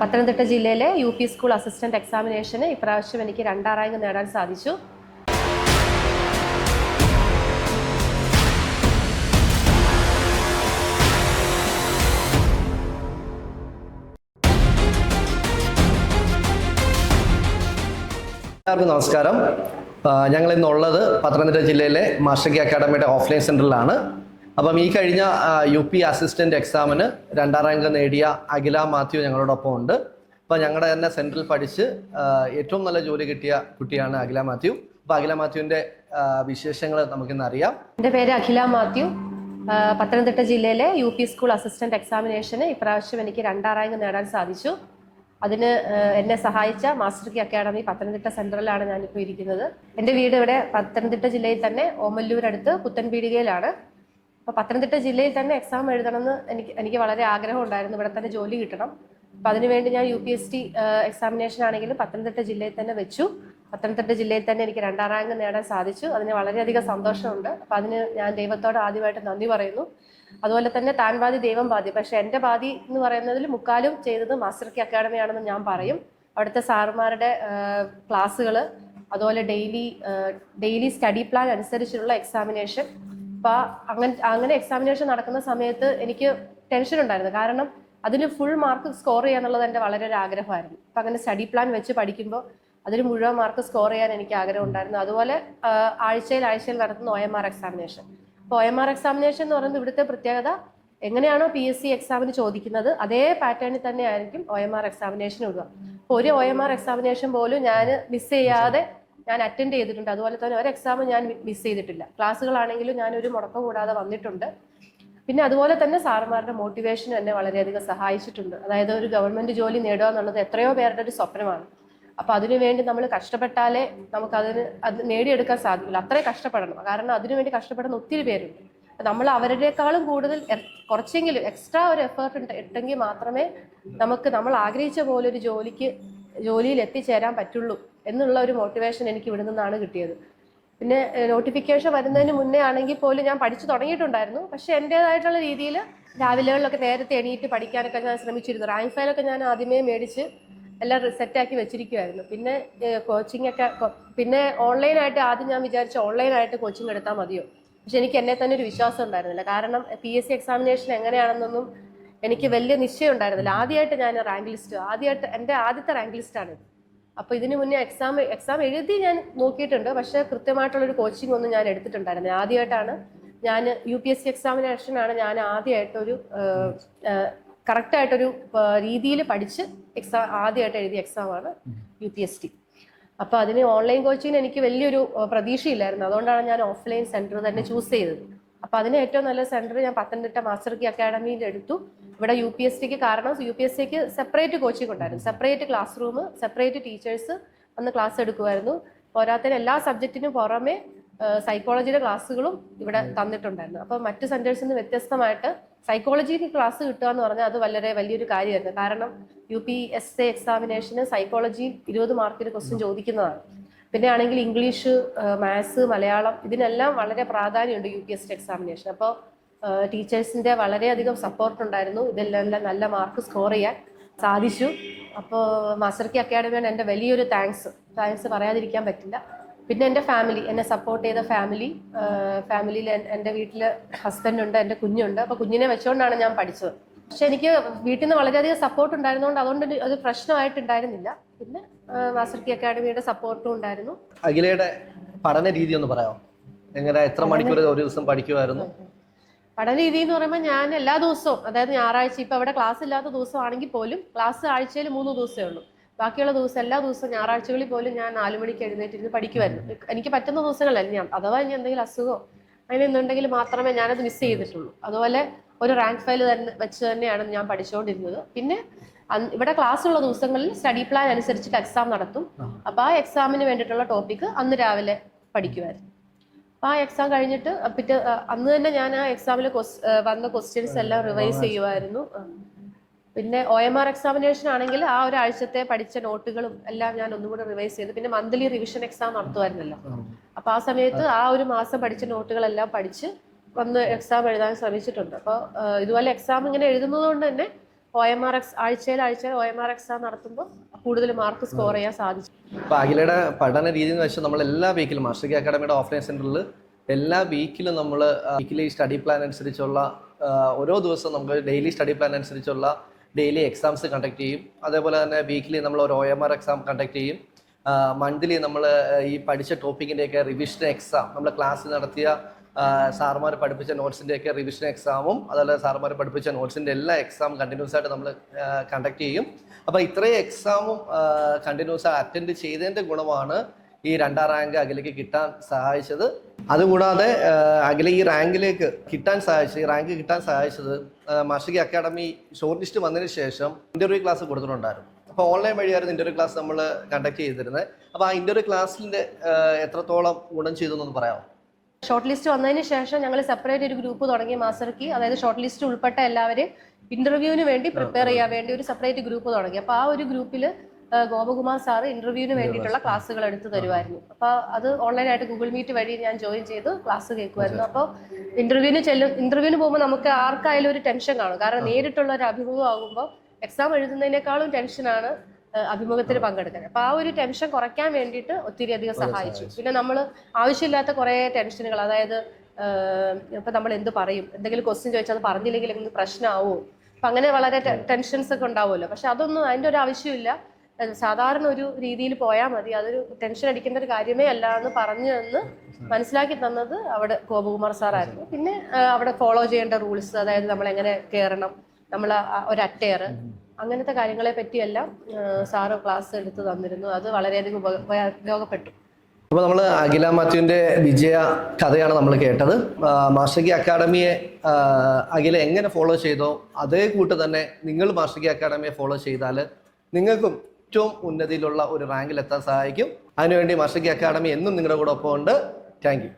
പത്തനംതിട്ട ജില്ലയിലെ U P school assistant എക്സാമിനേഷന് ഇപ്രാവശ്യം എനിക്ക് രണ്ടാം റാങ്ക് നേടാൻ സാധിച്ചു. എല്ലാവർക്കും നമസ്കാരം. ഞങ്ങൾ ഇന്നുള്ളത് പത്തനംതിട്ട ജില്ലയിലെ മാഷകി അക്കാഡമിയുടെ ഓഫ്ലൈൻ സെന്ററിലാണ്. അപ്പം ഈ കഴിഞ്ഞ യു പി അസിസ്റ്റന്റ് എക്സാമിന് രണ്ടാം റാങ്ക് നേടിയ അഖില മാത്യു ഞങ്ങളോടൊപ്പം ഉണ്ട്. അപ്പം ഞങ്ങളുടെ തന്നെ സെൻട്രൽ പഠിച്ച് ഏറ്റവും നല്ല ജോലി കിട്ടിയ കുട്ടിയാണ് അഖില മാത്യു. അപ്പം അഖില മാത്യുവിന്റെ വിശേഷങ്ങൾ നമുക്കിന്ന് അറിയാം. എന്റെ പേര് അഖില മാത്യു. പത്തനംതിട്ട ജില്ലയിലെ യു പി സ്കൂൾ അസിസ്റ്റന്റ് എക്സാമിനേഷന് ഇപ്രാവശ്യം എനിക്ക് രണ്ടാം റാങ്ക് നേടാൻ സാധിച്ചു. അതിന് എന്നെ സഹായിച്ച മാസ്റ്റർ കി അക്കാഡമി പത്തനംതിട്ട സെൻട്രലാണ് ഞാനിപ്പോൾ ഇരിക്കുന്നത്. എന്റെ വീട് ഇവിടെ പത്തനംതിട്ട ജില്ലയിൽ തന്നെ ഓമല്ലൂരടുത്ത് പുത്തൻപീടികയിലാണ്. അപ്പോൾ പത്തനംതിട്ട ജില്ലയിൽ തന്നെ എക്സാം എഴുതണമെന്ന് എനിക്ക് എനിക്ക് വളരെ ആഗ്രഹം ഉണ്ടായിരുന്നു ഇവിടെ തന്നെ ജോലി കിട്ടണം. അപ്പോൾ അതിനുവേണ്ടി ഞാൻ U P S T examination ആണെങ്കിലും പത്തനംതിട്ട ജില്ലയിൽ തന്നെ വെച്ചു. പത്തനംതിട്ട ജില്ലയിൽ തന്നെ എനിക്ക് രണ്ടാം റാങ്ക് നേടാൻ സാധിച്ചു. അതിന് വളരെയധികം സന്തോഷമുണ്ട്. അപ്പം അതിന് ഞാൻ ദൈവത്തോട് ആദ്യമായിട്ട് നന്ദി പറയുന്നു. അതുപോലെ തന്നെ താൻ ബാധി ദൈവം ബാധി പക്ഷെ എന്റെ ബാധി എന്ന് പറയുന്നതിൽ മുക്കാലും ചെയ്തത് മാസ്റ്റർ കി അക്കാഡമി ആണെന്ന് ഞാൻ പറയും. അവിടുത്തെ സാറുമാരുടെ ക്ലാസ്സുകൾ അതുപോലെ ഡെയിലി ഡെയിലി സ്റ്റഡി പ്ലാൻ അനുസരിച്ചുള്ള എക്സാമിനേഷൻ അപ്പോൾ അങ്ങനെ അങ്ങനെ എക്സാമിനേഷൻ നടക്കുന്ന സമയത്ത് എനിക്ക് ടെൻഷൻ ഉണ്ടായിരുന്നു. കാരണം അതിന് ഫുൾ മാർക്ക് സ്കോർ ചെയ്യാന്നുള്ളത് എന്റെ വളരെ ഒരു ആഗ്രഹമായിരുന്നു. അപ്പം അങ്ങനെ സ്റ്റഡി പ്ലാൻ വെച്ച് പഠിക്കുമ്പോൾ അതിന് മുഴുവൻ മാർക്ക് സ്കോർ ചെയ്യാൻ എനിക്ക് ആഗ്രഹം ഉണ്ടായിരുന്നു. അതുപോലെ ആഴ്ചയിൽ ആഴ്ചയിൽ നടത്തുന്ന ഒ എം ആർ എക്സാമിനേഷൻ അപ്പോൾ ഒ എം ആർ എക്സാമിനേഷൻ എന്ന് പറയുന്നത് ഇവിടുത്തെ പ്രത്യേകത എങ്ങനെയാണോ പി എസ് സി എക്സാമിന് ചോദിക്കുന്നത് അതേ പാറ്റേണിൽ തന്നെ ആയിരിക്കും ഒ എം ആർ എക്സാമിനേഷൻ ഇടുക. അപ്പോൾ ഒരു ഒ എം ആർ എക്സാമിനേഷൻ പോലും ഞാൻ മിസ് ചെയ്യാതെ ഞാൻ അറ്റൻഡ് ചെയ്തിട്ടുണ്ട്. അതുപോലെ തന്നെ ഒരു എക്സാം ഞാൻ മിസ് ചെയ്തിട്ടില്ല. ക്ലാസ്സുകളാണെങ്കിലും ഞാൻ ഒരു മുടക്കം കൂടാതെ വന്നിട്ടുണ്ട്. പിന്നെ അതുപോലെ തന്നെ സാറുമാരുടെ മോട്ടിവേഷൻ എന്നെ വളരെയധികം സഹായിച്ചിട്ടുണ്ട്. അതായത് ഒരു ഗവൺമെന്റ് ജോലി നേടുക എന്നുള്ളത് എത്രയോ പേരുടെ ഒരു സ്വപ്നമാണ്. അപ്പൊ അതിനുവേണ്ടി നമ്മൾ കഷ്ടപ്പെട്ടാലേ നമുക്ക് അതിന് അത് നേടിയെടുക്കാൻ സാധിക്കില്ല. അത്രയും കഷ്ടപ്പെടണം. കാരണം അതിനുവേണ്ടി കഷ്ടപ്പെടുന്ന ഒത്തിരി പേരുണ്ട്. നമ്മൾ അവരുടെക്കാളും കൂടുതൽ കുറച്ചെങ്കിലും എക്സ്ട്രാ ഒരു എഫേർട്ട് ഇട്ടെങ്കിൽ മാത്രമേ നമുക്ക് നമ്മൾ ആഗ്രഹിച്ച പോലെ ഒരു ജോലിക്ക് ജോലിയിൽ എത്തിച്ചേരാൻ പറ്റുള്ളൂ എന്നുള്ള ഒരു മോട്ടിവേഷൻ എനിക്ക് ഇവിടെ നിന്നാണ് കിട്ടിയത്. പിന്നെ നോട്ടിഫിക്കേഷൻ വരുന്നതിന് മുന്നേ ആണെങ്കിൽ പോലും ഞാൻ പഠിച്ചു തുടങ്ങിയിട്ടുണ്ടായിരുന്നു. പക്ഷേ എന്റെതായിട്ടുള്ള രീതിയിൽ രാവിലെകളിലൊക്കെ നേരത്തെ എണീറ്റ് പഠിക്കാനൊക്കെ ഞാൻ ശ്രമിച്ചിരുന്നു. റാങ്ക് ഫയലൊക്കെ ഞാൻ ആദ്യമേ മേടിച്ച് എല്ലാം സെറ്റാക്കി വെച്ചിരിക്കുമായിരുന്നു പിന്നെ കോച്ചിങ് ഒക്കെ പിന്നെ ഓൺലൈനായിട്ട് ആദ്യം ഞാൻ വിചാരിച്ചു ഓൺലൈനായിട്ട് കോച്ചിങ് എടുത്താൽ മതിയോ? പക്ഷെ എനിക്ക് എന്നെ തന്നെ ഒരു വിശ്വാസം ഉണ്ടായിരുന്നില്ല. കാരണം പി എസ് സി എക്സാമിനേഷൻ എങ്ങനെയാണെന്നൊന്നും എനിക്ക് വലിയ നിശ്ചയം ഉണ്ടായിരുന്നില്ല ആദ്യമായിട്ട് ഞാൻ റാങ്ക് ലിസ്റ്റ് ആദ്യമായിട്ട് എന്റെ ആദ്യത്തെ റാങ്ക് ലിസ്റ്റാണിത് അപ്പോൾ ഇതിനു മുന്നേ എക്സാം എക്സാം എഴുതി ഞാൻ നോക്കിയിട്ടുണ്ട്. പക്ഷേ കൃത്യമായിട്ടുള്ളൊരു കോച്ചിങ് ഒന്നും ഞാൻ എടുത്തിട്ടുണ്ടായിരുന്നില്ല. ആദ്യമായിട്ടാണ് ഞാൻ യു പി എസ് സി എക്സാമിനേഷനാണ് ഞാൻ ആദ്യമായിട്ടൊരു കറക്റ്റായിട്ടൊരു രീതിയിൽ പഠിച്ച് എക്സാം ആദ്യമായിട്ട് എഴുതിയ എക്സാമാണ് യു പി എസ് ടി അപ്പോൾ അതിന് ഓൺലൈൻ കോച്ചിങ്ങിന് എനിക്ക് വലിയൊരു പ്രതീക്ഷയില്ലായിരുന്നു. അതുകൊണ്ടാണ് ഞാൻ ഓഫ്ലൈൻ സെന്റർ തന്നെ ചൂസ് ചെയ്തത്. അപ്പോൾ അതിന് ഏറ്റവും നല്ല സെന്റർ ഞാൻ പത്തനംതിട്ട മാസ്റ്റർ കി അക്കാഡമിയിൽ എടുത്തു. ഇവിടെ യു പി എസ് ടിക്ക് കാരണം യു പി എസ് സിക്ക് സെപ്പറേറ്റ് കോച്ചിങ് ഉണ്ടായിരുന്നു. Separate class room separate teachers വന്ന് ക്ലാസ് എടുക്കുമായിരുന്നു. പോരാത്തതിന് എല്ലാ സബ്ജക്റ്റിനും പുറമെ സൈക്കോളജിയുടെ ക്ലാസ്സുകളും ഇവിടെ തന്നിട്ടുണ്ടായിരുന്നു. അപ്പോൾ മറ്റു സെന്റേഴ്സിൽ നിന്ന് വ്യത്യസ്തമായിട്ട് സൈക്കോളജിക്ക് ക്ലാസ് കിട്ടുക എന്ന് പറഞ്ഞാൽ അത് വളരെ വലിയൊരു കാര്യമായിരുന്നു. കാരണം യു പി എസ് എ എക്സാമിനേഷന് സൈക്കോളജി ഇരുപത് മാർക്കിന് ക്വസ്റ്റ്യൻ ചോദിക്കുന്നതാണ്. പിന്നെ ആണെങ്കിൽ ഇംഗ്ലീഷ് മാത്സ് മലയാളം ഇതിനെല്ലാം വളരെ പ്രാധാന്യമുണ്ട് U P S C examination. അപ്പോൾ ടീച്ചേഴ്സിന്റെ വളരെയധികം സപ്പോർട്ട് ഉണ്ടായിരുന്നു. ഇതെല്ലാം നല്ല മാർക്ക് സ്കോർ ചെയ്യാൻ സാധിച്ചു. അപ്പോൾ മാസ്റ്റർ കി അക്കാഡമിയാണ് എന്റെ വലിയൊരു താങ്ക്സ് താങ്ക്സ് പറയാതിരിക്കാൻ പറ്റില്ല. പിന്നെ എന്റെ ഫാമിലി എന്നെ സപ്പോർട്ട് ചെയ്ത ഫാമിലി ഫാമിലിയിൽ എന്റെ വീട്ടിൽ ഹസ്ബൻഡ് ഉണ്ട് എന്റെ കുഞ്ഞുണ്ട്. അപ്പോൾ കുഞ്ഞിനെ വെച്ചുകൊണ്ടാണ് ഞാൻ പഠിച്ചത്. പക്ഷെ എനിക്ക് വീട്ടിൽ നിന്ന് വളരെയധികം സപ്പോർട്ട് ഉണ്ടായിരുന്നതുകൊണ്ട് അതുകൊണ്ട് അത് പ്രശ്നമായിട്ടുണ്ടായിരുന്നില്ല. പിന്നെ മാസ്റ്റർ കി അക്കാഡമിയുടെ സപ്പോർട്ടും ഉണ്ടായിരുന്നു. അഖിലയുടെ പഠന രീതി ഒന്ന് പറയാമോ? എങ്ങനെ എത്ര മണിക്കൂർ ഒരു ദിവസം പഠിക്കുമായിരുന്നു? പഠന രീതി എന്ന് പറയുമ്പോൾ ഞാൻ എല്ലാ ദിവസവും അതായത് ഞായറാഴ്ച ഇപ്പൊ അവിടെ ക്ലാസ് ഇല്ലാത്ത ദിവസമാണെങ്കിൽ പോലും ക്ലാസ് ആഴ്ചയിൽ മൂന്ന് ദിവസമേ ഉള്ളൂ. ബാക്കിയുള്ള ദിവസം എല്ലാ ദിവസവും ഞായറാഴ്ചകളിൽ പോലും ഞാൻ നാലു മണിക്ക് എഴുന്നേറ്റിരുന്ന് പഠിക്കുമായിരുന്നു. എനിക്ക് പറ്റുന്ന ദിവസങ്ങളല്ല ഞാൻ അഥവാ ഇനി എന്തെങ്കിലും അസുഖമോ അങ്ങനെ എന്നുണ്ടെങ്കിൽ മാത്രമേ ഞാനത് മിസ് ചെയ്തിട്ടുള്ളൂ. അതുപോലെ ഒരു റാങ്ക് ഫയൽ തന്നെ വെച്ച് തന്നെയാണ് ഞാൻ പഠിച്ചുകൊണ്ടിരുന്നത് പിന്നെ ഇവിടെ ക്ലാസ് ഉള്ള ദിവസങ്ങളിൽ സ്റ്റഡി പ്ലാൻ അനുസരിച്ചിട്ട് എക്സാം നടത്തും. അപ്പോൾ ആ എക്സാമിന് വേണ്ടിയിട്ടുള്ള ടോപ്പിക്ക് അന്ന് രാവിലെ പഠിക്കുമായിരുന്നു അപ്പോൾ ആ എക്സാം കഴിഞ്ഞിട്ട് പിറ്റേ അന്ന് തന്നെ ഞാൻ ആ എക്സാമിൽ വന്ന ക്വസ്റ്റ്യൻസ് എല്ലാം റിവൈസ് ചെയ്യുമായിരുന്നു പിന്നെ ഒ എം ആർ എക്സാമിനേഷൻ ആണെങ്കിൽ ആ ഒരാഴ്ചത്തെ പഠിച്ച നോട്ടുകളും എല്ലാം ഞാൻ ഒന്നുകൂടെ റിവൈസ് ചെയ്തു പിന്നെ മന്ത്ലി റിവിഷൻ എക്സാം നടത്തുമായിരുന്നല്ലോ അപ്പോൾ ആ സമയത്ത് ആ ഒരു മാസം പഠിച്ച നോട്ടുകളെല്ലാം പഠിച്ച് വന്ന് എക്സാം എഴുതാൻ ശ്രമിച്ചിട്ടുണ്ട്. അപ്പോൾ ഇതുപോലെ എക്സാം ഇങ്ങനെ എഴുതുന്നത് കൊണ്ട് തന്നെ ഒ എം ആർ എക്സ് ആഴ്ചയിൽ ആഴ്ചയിൽ ഒ എം ആർ എക്സാം നടത്തുമ്പോൾ കൂടുതൽ മാർക്ക് സ്കോർ ചെയ്യാൻ സാധിച്ചു. അപ്പോൾ അഖിലയുടെ പഠന രീതി എന്ന് വെച്ചാൽ നമ്മൾ എല്ലാ വീക്കിലും മാസ്റ്റർ അക്കാഡമിയുടെ ഓഫ്ലൈൻ സെന്ററിൽ എല്ലാ വീക്കിലും നമ്മൾ വീക്കിലി സ്റ്റഡി പ്ലാൻ അനുസരിച്ചുള്ള ഓരോ ദിവസവും നമുക്ക് ഡെയിലി സ്റ്റഡി പ്ലാൻ അനുസരിച്ചുള്ള ഡെയിലി എക്സാംസ് കണ്ടക്ട് ചെയ്യും. അതേപോലെ തന്നെ വീക്കിലി നമ്മൾ ഒരു O M R exam conduct ചെയ്യും. മന്ത്ലി നമ്മൾ ഈ പഠിച്ച ടോപ്പിക്കിന്റെയൊക്കെ റിവിഷൻ എക്സാം നമ്മൾ ക്ലാസ് നടത്തിയ സാറുമാർ പഠിപ്പിച്ച നോട്ട്സിന്റെയൊക്കെ റിവിഷൻ എക്സാമും അതല്ല സാർമാർ പഠിപ്പിച്ച നോട്ട്സിന്റെ എല്ലാ എക്സാം കണ്ടിന്യൂസ് ആയിട്ട് നമ്മൾ കണ്ടക്ട് ചെയ്യും. അപ്പോൾ ഇത്രയും എക്സാമും കണ്ടിന്യൂസ് അറ്റൻഡ് ചെയ്തതിന്റെ ഗുണമാണ് ഈ രണ്ടാം റാങ്ക് അഖിലേക്ക് കിട്ടാൻ സഹായിച്ചത്. അതുകൂടാതെ അഖില ഈ റാങ്കിലേക്ക് കിട്ടാൻ സഹായിച്ചത് ഈ റാങ്ക് കിട്ടാൻ സഹായിച്ചത് മാഷികി അക്കാഡമി ഷോർട്ട് ലിസ്റ്റ് വന്നതിന് ശേഷം ഇന്റർവ്യൂ ക്ലാസ് കൊടുത്തിട്ടുണ്ടായിരുന്നു. അപ്പോൾ ഓൺലൈൻ വഴിയായിരുന്നു ഇന്റർവ്യൂ ക്ലാസ് നമ്മൾ കണ്ടക്ട് ചെയ്തിരുന്നത്. അപ്പോൾ ആ ഇന്റർവ്യൂ ക്ലാസ്സിന്റെ എത്രത്തോളം ഗുണം ചെയ്തു എന്നൊന്ന് പറയാമോ? ഷോർട്ട് ലിസ്റ്റ് വന്നതിന് ശേഷം ഞങ്ങൾ സെപ്പറേറ്റ് ഒരു ഗ്രൂപ്പ് തുടങ്ങി മാസ്റ്റർക്ക്. അതായത് ഷോർട്ട് ലിസ്റ്റ് ഉൾപ്പെട്ട എല്ലാവരെയും ഇന്റർവ്യൂവിന് വേണ്ടി പ്രിപ്പയർ ചെയ്യാൻ വേണ്ടി ഒരു സെപ്പറേറ്റ് ഗ്രൂപ്പ് തുടങ്ങി. അപ്പോൾ ആ ഒരു ഗ്രൂപ്പിൽ ഗോപകുമാർ സാർ ഇന്റർവ്യൂവിന് വേണ്ടിയിട്ടുള്ള ക്ലാസ്സുകൾ എടുത്തു തരുമായിരുന്നു അപ്പോൾ അത് ഓൺലൈനായിട്ട് ഗൂഗിൾ മീറ്റ് വഴി ഞാൻ ജോയിൻ ചെയ്ത് ക്ലാസ് കേൾക്കുമായിരുന്നു അപ്പോൾ ഇന്റർവ്യൂവിന് ചെല്ലും ഇന്റർവ്യൂവിന് പോകുമ്പോൾ നമുക്ക് ആർക്കായാലും ഒരു ടെൻഷൻ കാണും. കാരണം നേരിട്ടുള്ള ഒരു അഭിമുഖം ആകുമ്പോൾ എക്സാം എഴുതുന്നതിനേക്കാളും ടെൻഷനാണ് അഭിമുഖത്തിൽ പങ്കെടുക്കാൻ. അപ്പൊ ആ ഒരു ടെൻഷൻ കുറയ്ക്കാൻ വേണ്ടിയിട്ട് ഒത്തിരി അധികം സഹായിച്ചു. പിന്നെ നമ്മൾ ആവശ്യമില്ലാത്ത കുറെ ടെൻഷനുകൾ അതായത് ഇപ്പൊ നമ്മൾ എന്ത് പറയും? എന്തെങ്കിലും ക്വസ്റ്റ്യൻ ചോദിച്ചാൽ അത് പറഞ്ഞില്ലെങ്കിൽ എന്ത് പ്രശ്നമാവോ അപ്പൊ അങ്ങനെ വളരെ ടെൻഷൻസ് ഒക്കെ ഉണ്ടാവുമല്ലോ. പക്ഷെ അതൊന്നും അതിന്റെ ഒരു ആവശ്യമില്ല. സാധാരണ ഒരു രീതിയിൽ പോയാൽ മതി. അതൊരു ടെൻഷൻ അടിക്കേണ്ട ഒരു കാര്യമേ അല്ല എന്ന് പറഞ്ഞു എന്ന് മനസ്സിലാക്കി തന്നത് അവിടെ ഗോപകുമാർ സാറായിരുന്നു പിന്നെ അവിടെ ഫോളോ ചെയ്യേണ്ട റൂൾസ് അതായത് നമ്മൾ എങ്ങനെ കയറണം നമ്മൾ ഒരു അറ്റയർ അങ്ങനത്തെ കാര്യങ്ങളെ പറ്റിയെല്ലാം സാറ് ക്ലാസ് എടുത്ത് തന്നിരുന്നു. അത് വളരെയധികം ഉപ- ഉപയോഗപ്പെട്ടു. അപ്പോൾ നമ്മൾ അഖില മാത്യുവിന്റെ വിജയ കഥയാണ് നമ്മൾ കേട്ടത്. ആ, മാസ്റ്റർഗി അക്കാഡമിയെ അഖില എങ്ങനെ ഫോളോ ചെയ്തോ അതേ കൂട്ട് തന്നെ നിങ്ങൾ മാസ്റ്റർഗി അക്കാഡമിയെ ഫോളോ ചെയ്താൽ നിങ്ങൾക്കും ഏറ്റവും ഉന്നതിയിലുള്ള ഒരു റാങ്കിൽ എത്താൻ സഹായിക്കും. അതിനുവേണ്ടി മാസ്റ്റർഗി അക്കാഡമി എന്നും നിങ്ങളുടെ കൂടെ ഒപ്പം ഉണ്ട് താങ്ക് യു.